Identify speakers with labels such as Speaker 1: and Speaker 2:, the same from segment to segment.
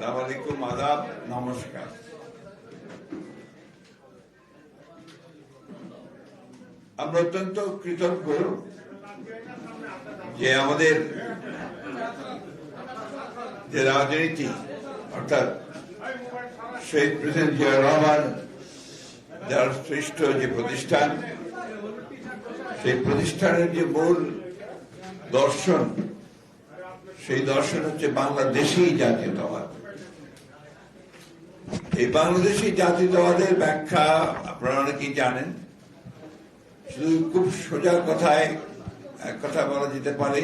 Speaker 1: সালাম আলাইকুম আদাব নমস্কার আমরা অত্যন্ত কৃতজ্ঞ যে আমাদের যে রাজনীতি, অর্থাৎ শহীদ প্রেসিডেন্ট জিয়া রহমান, যার শ্রেষ্ঠ যে প্রতিষ্ঠান, সেই প্রতিষ্ঠানের যে মূল দর্শন, সেই দর্শন হচ্ছে বাংলাদেশেই জাতীয়তাবাদ। এই বাংলাদেশি জাতীয়তাবাদের ব্যাখ্যা আপনারা অনেকেই জানেন। শুধু খুব সোজা কথায় এক কথা বলা যেতে পারে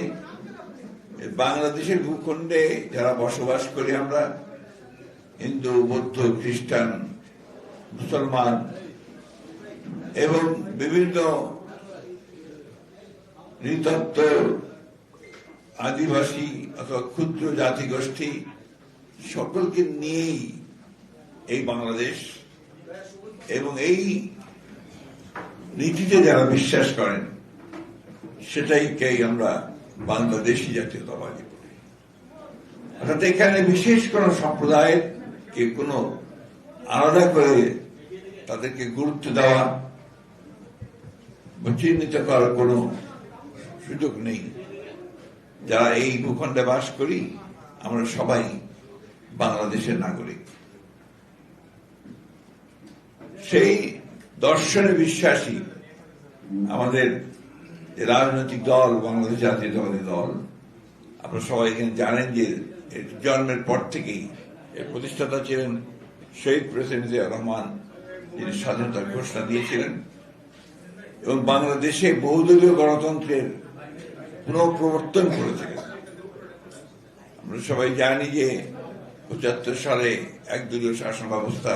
Speaker 1: বাংলাদেশের ভূখণ্ডে যারা বসবাস করি আমরা, হিন্দু, বৌদ্ধ, খ্রিস্টান, মুসলমান এবং বিভিন্ন নৃতত্ব আদিবাসী অথবা ক্ষুদ্র জাতিগোষ্ঠী সকলকে নিয়েই এই বাংলাদেশ এবং এই নীতিতে যারা বিশ্বাস করেন, সেটাইকেই আমরা বাংলাদেশি জাতীয়তাবাদী বলি। অর্থাৎ এখানে বিশেষ কোন সম্প্রদায়ের কে কোনো আলাদা করে তাদেরকে গুরুত্ব দেওয়া বা চিহ্নিত করার কোনো সুযোগ নেই। যারা এই ভূখণ্ডে বাস করি, আমরা সবাই বাংলাদেশের নাগরিক। সেই দর্শনে বিশ্বাসী আমাদের রাজনৈতিক দল, বাংলাদেশ জাতীয়তাবাদী দল, আপনারা সবাই এখানে জানেন যে জন্মের পর থেকেই এর প্রতিষ্ঠাতা ছিলেন শহীদ প্রেসিডেন্ট জিয়া রহমান, যিনি স্বাধীনতার ঘোষণা দিয়েছিলেন। এবং বাংলাদেশে বহুদলীয় গণতন্ত্রের পুনঃপ্রবর্তন করেছিলেন আমরা সবাই জানি যে পঁচাত্তর সালে একদলীয় শাসন ব্যবস্থা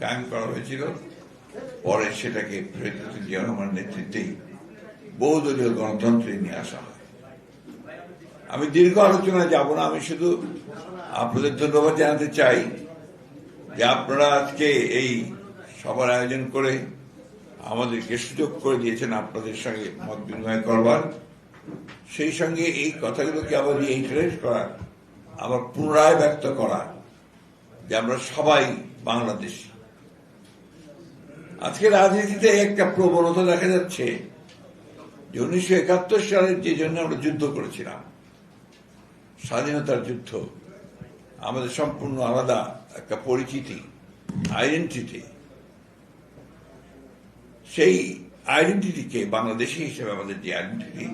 Speaker 1: কায়েম করা হয়েছিল। পরে সেটাকে জিয়া রহমান নেতৃত্বেই বহুদলীয় গণতন্ত্রে নিয়ে আসা হয়। আমি দীর্ঘ আলোচনায় যাব না, আমি শুধু আপনাদের ধন্যবাদ জানাতে চাই যে আপনারা আজকে এই সভার আয়োজন করে আমাদেরকে সুযোগ করে দিয়েছেন আপনাদের সঙ্গে মত বিনিময় করবার। সেই সঙ্গে এই কথাগুলোকে আবার রিইটারেট করা আবার পুনরায় ব্যক্ত করা যে আমরা সবাই বাংলাদেশি। আজকে রাজনীতিতে একটা প্রবণতা দেখা যাচ্ছে। যে উনিশশো একাত্তর সালের যে জন্য আমরা যুদ্ধ করেছিলাম, স্বাধীনতার যুদ্ধ, আমাদের সম্পূর্ণ আলাদা একটা পরিচিতি আইডেন্টিটি সেই আইডেন্টিটিকে বাংলাদেশি হিসেবে আমাদের যে আইডেন্টিটি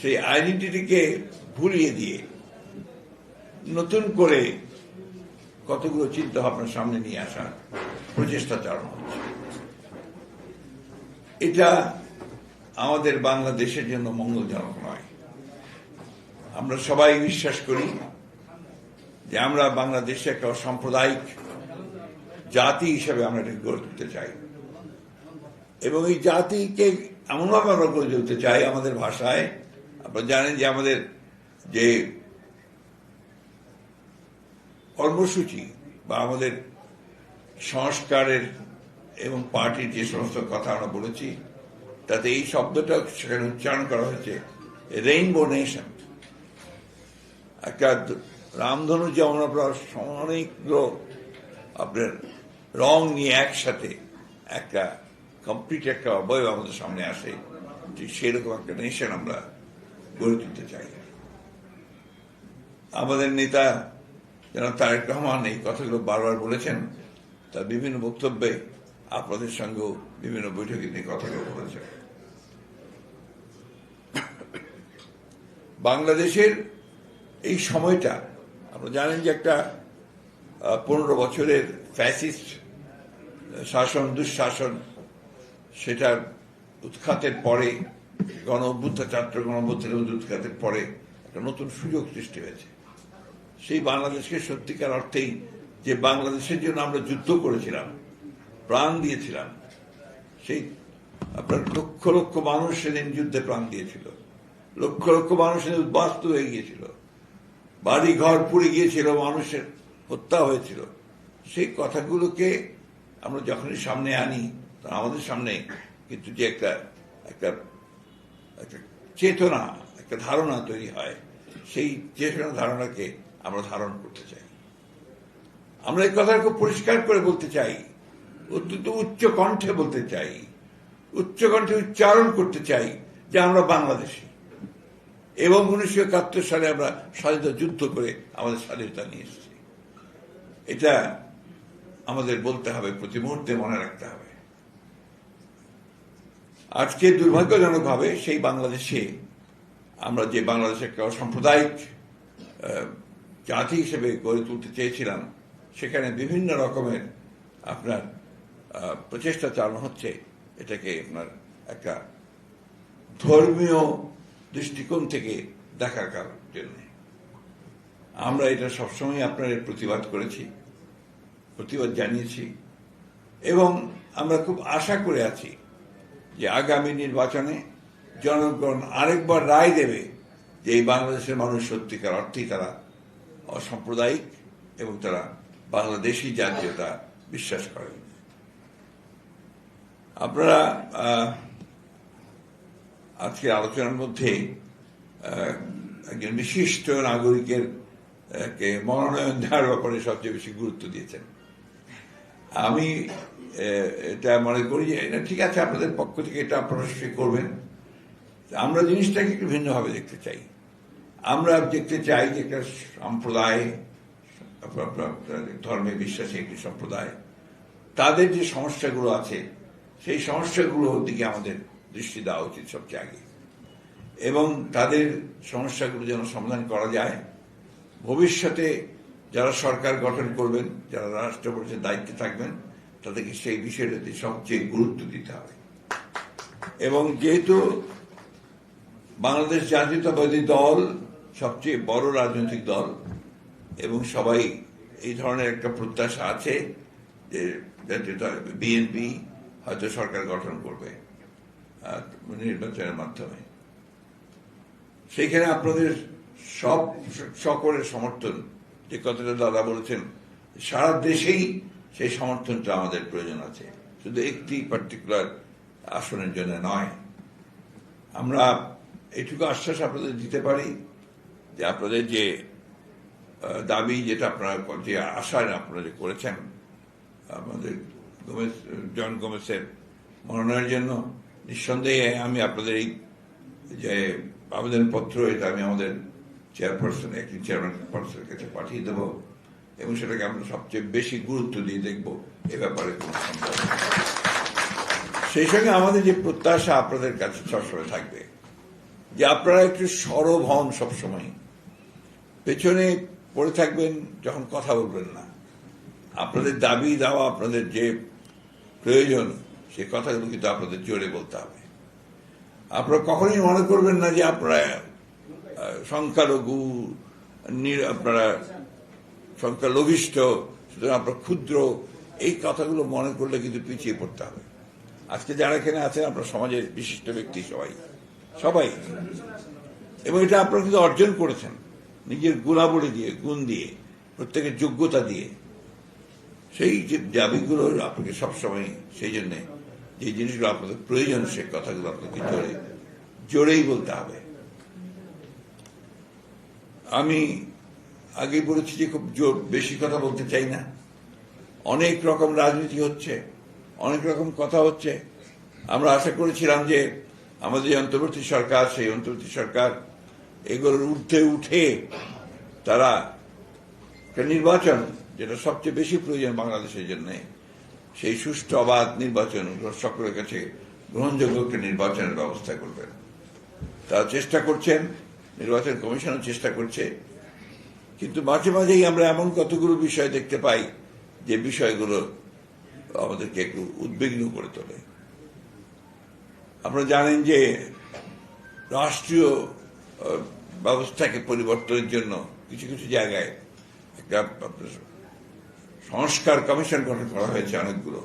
Speaker 1: সেই আইডেন্টিটিকে ভুলিয়ে দিয়ে নতুন করে কতগুলো চিন্তা ভাবনার সামনে নিয়ে আসার প্রচেষ্টা চালানো হচ্ছে। এটা আমাদের বাংলাদেশের জন্য মঙ্গলজনক নয়। আমরা সবাই বিশ্বাস করি যে আমরা বাংলাদেশে একটা সাম্প্রদায়িক জাতি হিসেবে আমরা এটাকে গড়ে তুলতে চাই। এবং এই জাতিকে এমনভাবে আমরা গড়ে তুলতে চাই আমাদের ভাষায়। আপনারা জানেন যে আমাদের যে কর্মসূচি বা আমাদের সংস্কারের এবং পার্টির যে সমস্ত কথা আমরা বলেছি, তাতে এই শব্দটা সেখানে উচ্চারণ করা হয়েছে রেইনবো নেশন একটা রামধনু যেমন আপনার অনেকগুলো আপনার রং নিয়ে একসাথে একটা কমপ্লিট একটা অবয়ব আমাদের সামনে আসে, ঠিক সেরকম একটা নেশন আমরা গড়ে তুলতে চাই। আমাদের নেতা যেন তারেক রহমান এই কথাগুলো বারবার বলেছেন, তার বিভিন্ন বক্তব্যে আপনাদের সঙ্গেও বিভিন্ন বৈঠকে নিয়ে কথাগুলো বলেছেন। বাংলাদেশের এই সময়টা, আপনারা জানেন যে একটা পনেরো বছরের ফ্যাসিস্ট শাসন, দুঃশাসন, সেটার উৎখাতের পরে, গণ অভ্যুত্থান, ছাত্র অভ্যুত্থানের উৎখাতের পরে একটা নতুন সুযোগ সৃষ্টি হয়েছে। সেই বাংলাদেশকে সত্যিকার অর্থেই যে বাংলাদেশের জন্য আমরা যুদ্ধ করেছিলাম প্রাণ দিয়েছিলাম। সেই আপনার লক্ষ লক্ষ মানুষ সেদিন যুদ্ধে প্রাণ দিয়েছিল। লক্ষ লক্ষ মানুষ সেদিন উদ্বাস্ত হয়ে গিয়েছিল। বাড়ি ঘর পুড়ে গিয়েছিল, মানুষের হত্যা হয়েছিল। সেই কথাগুলোকে আমরা যখনই সামনে আনি আমাদের সামনে কিন্তু যে একটা একটা একটা চেতনা, একটা ধারণা তৈরি হয়, সেই চেতনা ধারণাকে আমরা ধারণ করতে চাই। আমরা এই কথা খুব পরিষ্কার করে বলতে চাই অত্যন্ত উচ্চ কণ্ঠে বলতে চাই। উচ্চ কণ্ঠে উচ্চারণ করতে চাই যে আমরা বাংলাদেশি। এবং উনিশশো একাত্তর সালে আমরা স্বাধীনতা যুদ্ধ করে আমাদের স্বাধীনতা নিয়ে এসেছি। এটা আমাদের বলতে হবে প্রতি মুহূর্তে মনে রাখতে হবে। আজকে দুর্ভাগ্যজনকভাবে সেই বাংলাদেশে আমরা যে বাংলাদেশে একটা সাম্প্রদায়িক আহ, জাতি হিসেবে গড়ে তুলতে চেয়েছিলাম সেখানে বিভিন্ন রকমের আপনার প্রচেষ্টা চালানো হচ্ছে এটাকে আপনার একটা ধর্মীয় দৃষ্টিকোণ থেকে দেখার কারণ আমরা এটা সবসময় আপনার প্রতিবাদ করেছি, প্রতিবাদ জানিয়েছি এবং আমরা খুব আশা করে আছি যে আগামী নির্বাচনে জনগণ আরেকবার রায় দেবে যে এই বাংলাদেশের মানুষ সত্যিকার অর্থেই তারা অসাম্প্রদায়িক এবং তারা বাংলাদেশি জাতীয়তা বিশ্বাস করে আপনারা আজকে আলোচনার মধ্যে একজন বিশিষ্ট নাগরিকের কে মনোনয়ন দেওয়ার ব্যাপারে সবচেয়ে বেশি গুরুত্ব দিয়েছেন। আমি এটা মনে করি যে, এটা ঠিক আছে আপনাদের পক্ষ থেকে এটা আপনারা করবেন। আমরা জিনিসটাকে একটু ভিন্নভাবে দেখতে চাই। আমরা দেখতে চাই যে একটা সম্প্রদায় ধর্মে বিশ্বাসী একটি সম্প্রদায়, তাদের যে সমস্যাগুলো আছে সেই সমস্যাগুলোর দিকে আমাদের দৃষ্টি দেওয়া উচিত সবচেয়ে আগে এবং তাদের সমস্যাগুলো যেন সমাধান করা যায়। ভবিষ্যতে যারা সরকার গঠন করবেন, যারা রাষ্ট্র দায়িত্বে থাকবেন, তাদেরকে সেই বিষয়টাতে সবচেয়ে গুরুত্ব দিতে হবে। এবং যেহেতু বাংলাদেশ জাতীয়তাবাদী দল সবচেয়ে বড় রাজনৈতিক দল, এবং সবাই এই ধরনের একটা প্রত্যাশা আছে যে বিএনপি হয়তো সরকার গঠন করবে নির্বাচনের মাধ্যমে। সেইখানে আপনাদের সব সকলের সমর্থন, যে কথাটা দাদা বলেছেন, সারা দেশেই সেই সমর্থনটা আমাদের প্রয়োজন আছে। শুধু একটি পার্টিকুলার আসনের জন্য নয়। আমরা এইটুকু আশ্বাস আপনাদের দিতে পারি যে আপনাদের যে দাবি যেটা আপনারা যে আশা আপনারা যে করেছেন, আমাদের গোমেজ, জন গোমেসের মনোনয়নের জন্য নিঃসন্দেহে আমি আপনাদের এই যে আবেদনপত্র, এটা আমি আমাদের চেয়ারপারসন একটি চেয়ারম্যান পার্সনের কাছে পাঠিয়ে দেবো এবং সেটাকে আমরা সবচেয়ে বেশি গুরুত্ব দিয়ে দেখব এ ব্যাপারে কোনো নেই। সেই সঙ্গে আমাদের যে প্রত্যাশা আপনাদের কাছে সবসময় থাকবে যে আপনারা একটু সরব হন সবসময় পেছনে পড়ে থাকবেন, যখন কথা বলবেন না আপনাদের দাবি দেওয়া আপনাদের যে প্রয়োজন, সে কথাগুলো কিন্তু আপনাদের জোরে বলতে হবে। আপনারা কখনোই মনে করবেন না যে আপনারা সংখ্যালঘু, নির- আপনারা সংখ্যালঘিষ্ঠ, সুতরাং আপনার ক্ষুদ্র, এই কথাগুলো মনে করলে কিন্তু পিছিয়ে পড়তে হবে। আজকে যারা এখানে আছেন, আপনার সমাজের বিশিষ্ট ব্যক্তি সবাই সবাই। এবং এটা আপনারা কিন্তু অর্জন করেছেন, নিজের গুণাবলী দিয়ে, গুণ দিয়ে, প্রত্যেকের যোগ্যতা দিয়ে। সেই যে দাবিগুলো আপনাকে সবসময় সেই জন্যে যে জিনিসগুলো আপনাদের প্রয়োজন, সে কথাগুলো আপনাকে জোরে, জোরেই বলতে হবে। আমি আগে বলেছি যে খুব জোর বেশি কথা বলতে চাই না। অনেক রকম রাজনীতি হচ্ছে, অনেক রকম কথা হচ্ছে। আমরা আশা করেছিলাম যে আমাদের যে অন্তর্বর্তী সরকার, সেই অন্তর্বর্তী সরকার এগুলোর ঊর্ধ্বে উঠে তারা নির্বাচন যেটা সবচেয়ে বেশি প্রয়োজন বাংলাদেশের জন্য, সেই সুষ্ঠু অবাধ নির্বাচন সকলের কাছে গ্রহণযোগ্য একটা নির্বাচনের ব্যবস্থা করবেন। তারা চেষ্টা করছেন, নির্বাচন কমিশনও চেষ্টা করছে। কিন্তু মাঝে মাঝেই আমরা এমন কতগুলো বিষয় দেখতে পাই, যে বিষয়গুলো আমাদেরকে একটু উদ্বিগ্ন করে তোলে। আপনারা জানেন যে রাষ্ট্রীয় ব্যবস্থাকে পরিবর্তনের জন্য কিছু কিছু জায়গায় একটা সংস্কার কমিশন গঠন করা হয়েছে অনেকগুলো।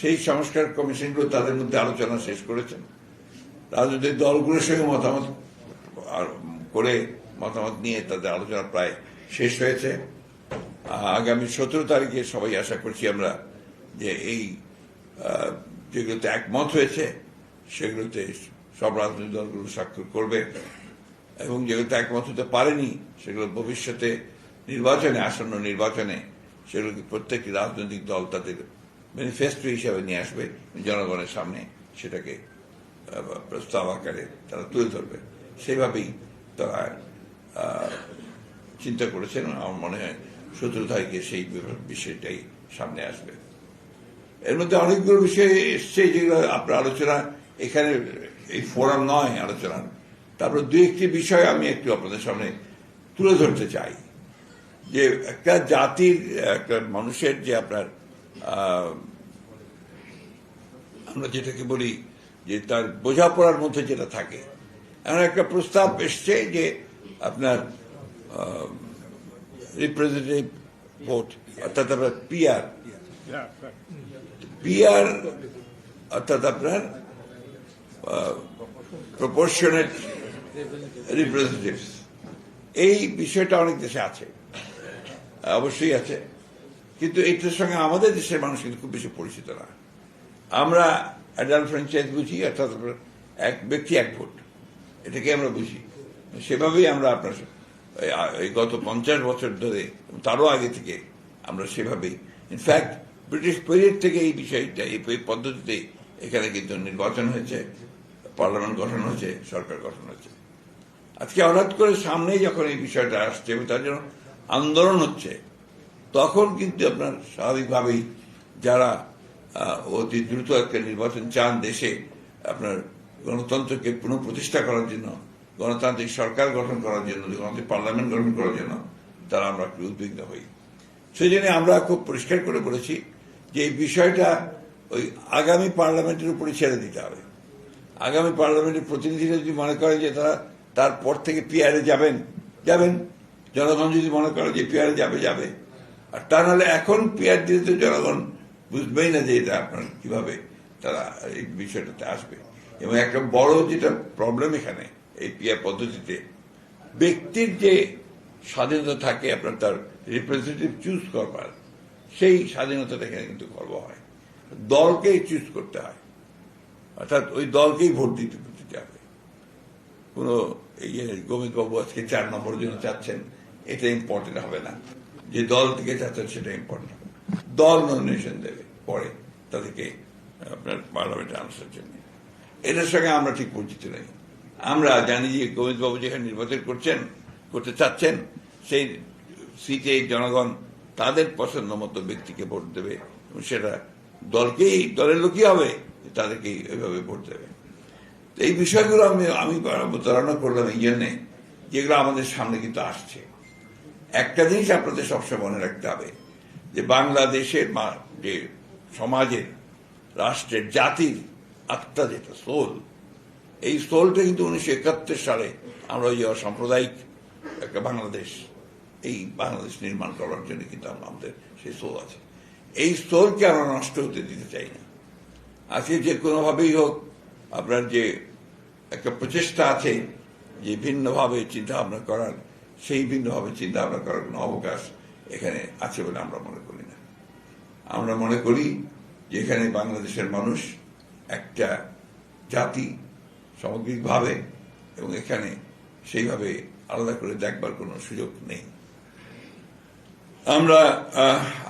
Speaker 1: সেই সংস্কার কমিশনগুলো তাদের মধ্যে আলোচনা শেষ করেছেন। রাজনৈতিক দলগুলোর সঙ্গে মতামত করে মতামত নিয়ে তাদের আলোচনা প্রায় শেষ হয়েছে। আগামী সতেরো তারিখে সবাই আশা করছি আমরা যে এই যেগুলোতে একমত হয়েছে, সেগুলোতে সব রাজনৈতিক দলগুলো স্বাক্ষর করবে এবং যেগুলোতে একমত হতে পারেনি, সেগুলো ভবিষ্যতে নির্বাচনে, আসন্ন নির্বাচনে সেগুলোকে প্রত্যেকটি রাজনৈতিক দল তাদের ম্যানিফেস্টো হিসাবে নিয়ে আসবে, জনগণের সামনে সেটাকে প্রস্তাব আকারে তারা তুলে ধরবে। সেভাবেই তারা চিন্তা করেছেন। আমার মনে হয় সতেরো তারিখে সেই বিষয়টাই সামনে আসবে। এর মধ্যে অনেকগুলো বিষয় এসছে যেগুলো আপনার আলোচনা, এখানে এই ফোরাম নয় আলোচনার। তারপর দু একটি বিষয় আমি একটু আপনাদের সামনে তুলে ধরতে চাই। যে একটা জাতির, একটা মানুষের যে আপনার আমরা যেটাকে বলি যে তার বোঝাপড়ার মধ্যে যেটা থাকে। এমন একটা প্রস্তাব এসছে যে আপনার রিপ্রেজেন্টেটিভ ভোট অর্থাৎ আপনার পিআর পিআর অর্থাৎ আপনার প্রপোর্শনেট রিপ্রেজেন্টেটিভ এই বিষয়টা অনেক দেশে আছে। অবশ্যই আছে। কিন্তু এটার সঙ্গে আমাদের দেশের মানুষ কিন্তু খুব বেশি পরিচিত না। আমরা অ্যাডাল্ট ফ্র্যাঞ্চাইজ বুঝি, অর্থাৎ এক ব্যক্তি, এক ভোট। এটাকে আমরা বুঝি। সেভাবেই আমরা আপনার এই- গত পঞ্চাশ বছর ধরে, তারও আগে থেকে আমরা সেভাবেই ইনফ্যাক্ট ব্রিটিশ পিরিয়ড থেকে এই বিষয়টা, এই এই পদ্ধতিতে এখানে কিন্তু নির্বাচন হয়েছে পার্লামেন্ট গঠন হয়েছে, সরকার গঠন হয়েছে। আজকে হঠাৎ করে সামনে যখন এই বিষয়টা আসছে, তার জন্য আন্দোলন হচ্ছে, তখন কিন্তু আপনার স্বাভাবিকভাবেই যারা অতি দ্রুত একটা নির্বাচন চান দেশে, আপনার গণতন্ত্রকে পুনঃপ্রতিষ্ঠা করার জন্য, গণতান্ত্রিক সরকার গঠন করার জন্য, গণতান্ত্রিক পার্লামেন্ট গঠন করার জন্য, তারা আমরা একটু উদ্বিগ্ন হই। সেই জন্য আমরা খুব পরিষ্কার করে বলেছি যে এই বিষয়টা ওই আগামী পার্লামেন্টের উপরে ছেড়ে দিতে হবে। আগামী পার্লামেন্টের প্রতিনিধিরা যদি মনে করে যে তারা তারপর থেকে পিয়ারে যাবেন যাবেন জনগণ যদি মনে করে যে পিয়ারে যাবে যাবে। আর তা নাহলে এখন পিয়ার দিলে তো জনগণ বুঝবেই না যে এটা আপনার কীভাবে তারা এই বিষয়টাতে আসবে। এবং একটা বড় যেটা প্রবলেম এখানে, এই পিয়ার পদ্ধতিতে ব্যক্তির যে স্বাধীনতা থাকে, আপনার তার রিপ্রেজেন্টেটিভ চুজ করবার, সেই স্বাধীনতাটা এখানে কিন্তু গর্ব হয়। দলকেই চুজ করতে হয়। অর্থাৎ ওই দলকেই ভোট দিতে দিতে হবে। কোনো এই যে গোবিন্দ আজকে চার নম্বরের জন্য চাচ্ছেন এটা ইম্পর্টেন্ট হবে না। যে দল থেকে চাচ্ছেন সেটা ইম্পর্টেন্ট হবে। দল নমিনেশন দেবে পরে তাদেরকে, আপনার পার্লামেন্টে আনার জন্য। এটার সঙ্গে আমরা ঠিক পরিচিত নেই। আমরা জানি যে গোবিন্দ বাবু যেখানে নির্বাচন করছেন, করতে চাচ্ছেন, সেই সিটে জনগণ তাদের পছন্দ মতো ব্যক্তিকে ভোট দেবে সেটা দলকেই, দলের লোকই হবে, তাদেরকেই ওইভাবে ভোট দেবে। এই বিষয়গুলো আমি আমি অবতারণা করলাম এই জন্যে, যেগুলো আমাদের সামনে কিন্তু আসছে। একটা জিনিস আপনাদের সবসময় মনে রাখতে হবে, যে বাংলাদেশের যে সমাজের, রাষ্ট্রের জাতির আত্মা যেটা, সোল, এই সোলটা কিন্তু উনিশশো একাত্তর সালে আমরা ওই সাম্প্রদায়িক একটা বাংলাদেশ, এই বাংলাদেশ নির্মাণ করার জন্য কিন্তু আমাদের সেই সোল আছে। এই সোলকে আমরা নষ্ট হতে দিতে চাই না। আজকে যে কোনোভাবেই হোক, আপনার যে একটা প্রচেষ্টা আছে, যে ভিন্নভাবে চিন্তা ভাবনা করার সেই ভিন্নভাবে চিন্তা ভাবনা করার কোনো অবকাশ এখানে আছে বলে আমরা মনে করি না। আমরা মনে করি যে এখানে বাংলাদেশের মানুষ একটা জাতি সামগ্রিকভাবে এবং এখানে সেইভাবে আলাদা করে দেখবার কোনো সুযোগ নেই। আমরা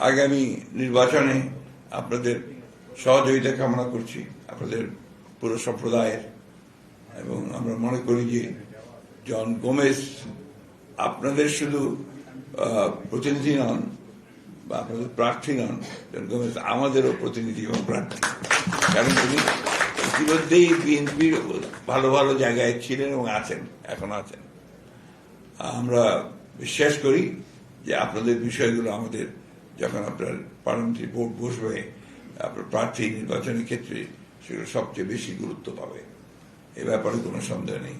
Speaker 1: আগামী নির্বাচনে আপনাদের সহযোগিতা কামনা করছি, আপনাদের পুরো সম্প্রদায়ের। এবং আমরা মনে করি যে জন গোমেজ আপনাদের শুধু প্রতিনিধি নন, বা আপনাদের প্রার্থী নন আমাদেরও প্রতিনিধি এবং প্রার্থী। কারণ তিনি ইতিমধ্যেই বিএনপির ভালো ভালো জায়গায় ছিলেন এবং আছেন, এখন আছেন। আমরা বিশ্বাস করি যে আপনাদের বিষয়গুলো আমাদের, যখন আপনার পার্লামেন্টারি বোর্ড বসবে, আপনার প্রার্থী নির্বাচনের ক্ষেত্রে সেগুলো সবচেয়ে বেশি গুরুত্ব পাবে। এ ব্যাপারে কোনো সন্দেহ নেই।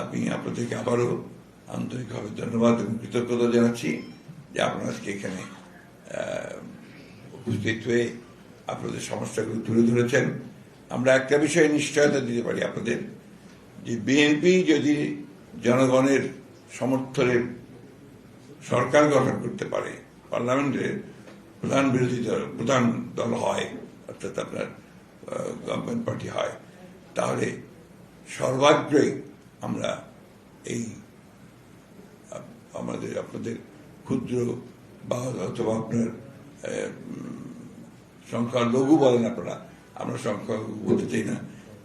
Speaker 1: আমি আপনাদেরকে আবারও আন্তরিকভাবে ধন্যবাদ, এবং কৃতজ্ঞতা জানাচ্ছি যে আপনারা আজকে এখানে উপস্থিত হয়ে আপনাদের সমস্যাগুলো তুলে ধরেছেন। আমরা একটা বিষয়ে নিশ্চয়তা দিতে পারি আপনাদের, যে বিএনপি যদি জনগণের সমর্থনে সরকার গঠন করতে পারে পার্লামেন্টের প্রধান বিরোধী দল, প্রধান দল হয়, অর্থাৎ আপনার গভর্নমেন্ট পার্টি হয়, তাহলে সর্বাগ্রে আমরা এই আমাদের আপনাদের ক্ষুদ্র বা অথবা আপনার আহ, উম, সংখ্যা লঘু বলেন আপনারা আমরা সংখ্যা বলতে চাই না।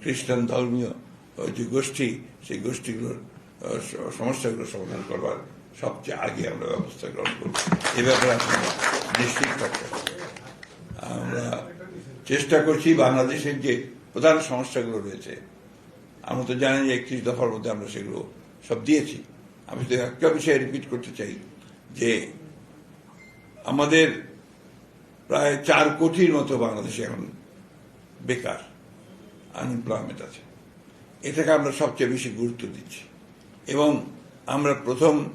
Speaker 1: খ্রিস্টান ধর্মীয় যে গোষ্ঠী সেই গোষ্ঠীগুলোর সমস্যাগুলো সমাধান করবার সবচেয়ে আগে আমরা ব্যবস্থা গ্রহণ করব। এ ব্যাপারে আপনারা নিশ্চিত থাকতে আমরা চেষ্টা করছি বাংলাদেশের যে প্রধান সমস্যাগুলো রয়েছে আমরা তো জানি যে একত্রিশ দফার মধ্যে আমরা সেগুলো সব দিয়েছি। আমি শুধু একটা বিষয় রিপিট করতে চাই যে আমাদের প্রায় চার কোটির মতো বাংলাদেশে এখন বেকার আনএমপ্লয়মেন্ট আছে। এটাকে আমরা সবচেয়ে বেশি গুরুত্ব দিচ্ছি। এবং আমরা প্রথম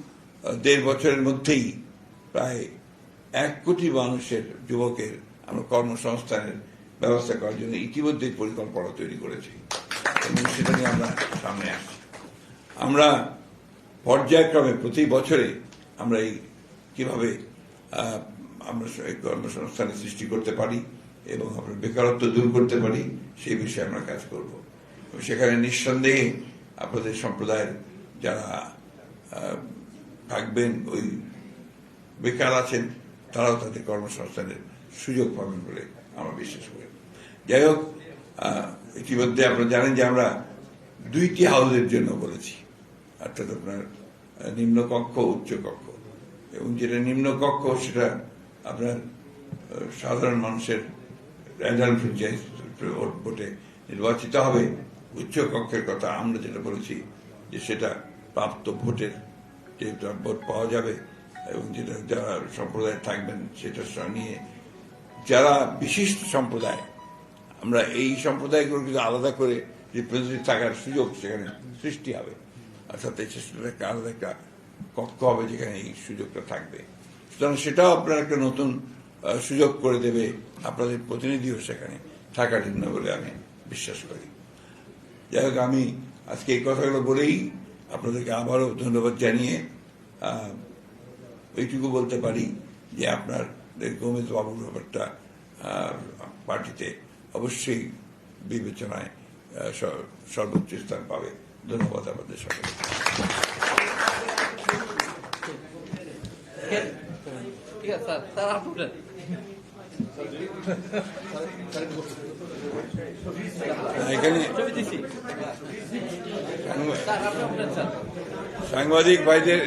Speaker 1: দেড় বছরের মধ্যেই প্রায় এক কোটি মানুষের, যুবকের আমরা কর্মসংস্থানের ব্যবস্থা করার জন্য ইতিমধ্যেই পরিকল্পনা তৈরি করেছি। এবং সেটা নিয়ে আমরা সামনে আসছি। আমরা পর্যায়ক্রমে প্রতি বছরে আমরা এই কীভাবে আমরা এই কর্মসংস্থানের সৃষ্টি করতে পারি এবং আমরা বেকারত্ব দূর করতে পারি, সেই বিষয়ে আমরা কাজ করব। সেখানে নিঃসন্দেহে আপনাদের সম্প্রদায়ের যারা থাকবেন, ওই বেকার আছেন, তারাও তাদের কর্মসংস্থানের সুযোগ পাবেন বলে আমরা বিশ্বাস করি। যাই হোক ইতিমধ্যে আপনারা জানেন যে আমরা দুইটি হাউসের জন্য বলেছি। অর্থাৎ আপনার নিম্নকক্ষ উচ্চ কক্ষ এবং যেটা নিম্নকক্ষ, সেটা আপনার সাধারণ মানুষের ফ্র্যাঞ্চাইজ ভোটে নির্বাচিত হবে উচ্চ কক্ষের কথা আমরা যেটা বলেছি, যে সেটা প্রাপ্ত ভোটের যে ভোট পাওয়া যাবে, এবং যেটা যারা সম্প্রদায় থাকবেন, সেটা নিয়ে যারা বিশিষ্ট সম্প্রদায়, আমরা এই সম্প্রদায়গুলো কিন্তু আলাদা করে রিপ্রেজেন্টেটিভ থাকার সুযোগ সেখানে সৃষ্টি হবে। অর্থাৎ এই সেটা একটা আলাদা একটা কক্ষ হবে যেখানে এই সুযোগটা থাকবে। সুতরাং সেটাও আপনার একটা নতুন সুযোগ করে দেবে আপনাদের প্রতিনিধিও সেখানে থাকার জন্য বলে আমি বিশ্বাস করি। যাই হোক, আমি আজকে এই কথাগুলো বলেই আপনাদেরকে আবারও ধন্যবাদ জানিয়ে এইটুকু বলতে পারি যে আপনার গোমেজ বাবুর ব্যাপারটা পার্টিতে অবশ্যই বিবেচনায় সর্বোচ্চ স্থান পাবে। ধন্যবাদ আমাদের সকলে
Speaker 2: ঠিক আছে স্যার স্যার আপনি উঠেন।
Speaker 1: এখানে
Speaker 2: ছবি দিছি।
Speaker 1: সাংবা-
Speaker 2: স্যার আপনি উঠেন স্যার।
Speaker 1: সাংবাদিক ভাইদের।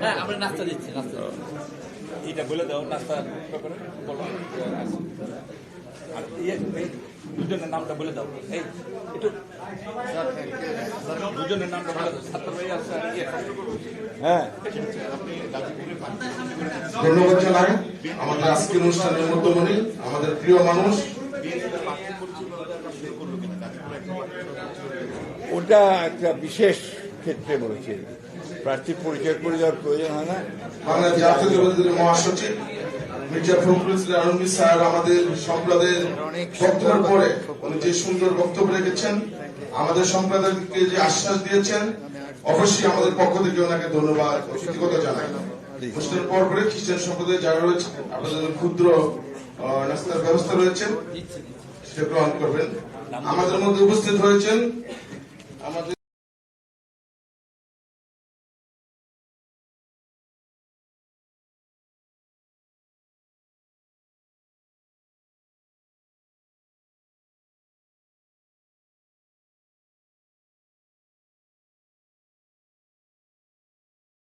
Speaker 2: হ্যাঁ আমরা নাস্তা দিচ্ছি নাস্তা
Speaker 3: এটা বলে দাও বলো। আর ইয়ে দুজনের নামটা বলে দাও। এই একটু। দুজনের নামটা বলে দাও। ছাত্র ভাই আর ইয়ে
Speaker 1: হ্যাঁ।
Speaker 4: ধন্যবাদ জানাই। আমাদের আজকের অনুষ্ঠানের মধ্যমণি আমাদের প্রিয় মানুষ।
Speaker 1: ওটা একটা বিশেষ ক্ষেত্রে বলেছি। প্রার্থী পরিচয় করে দেওয়ার প্রয়োজন হয় না।
Speaker 4: বাংলা জাতীয়তাবাদী দলের মহাসচিব মির্জা ফখরুল ইসলাম আলমগীর স্যার আমাদের সম্প্রদায়ের বক্তব্যের পরে উনি যে সুন্দর বক্তব্য রেখেছেন আমাদের সম্প্রদায়কে যে আশ্বাস দিয়েছেন অবশ্যই আমাদের পক্ষ থেকে ওনাকে ধন্যবাদ ও কৃতজ্ঞতা জানাই। অনুষ্ঠানের পর পরে খ্রিস্টান সম্প্রদায় যারা রয়েছে আপনাদের ক্ষুদ্র নাস্তার ব্যবস্থা রয়েছে সেটা গ্রহণ করবেন। আমাদের মধ্যে উপস্থিত হয়েছেন আমাদের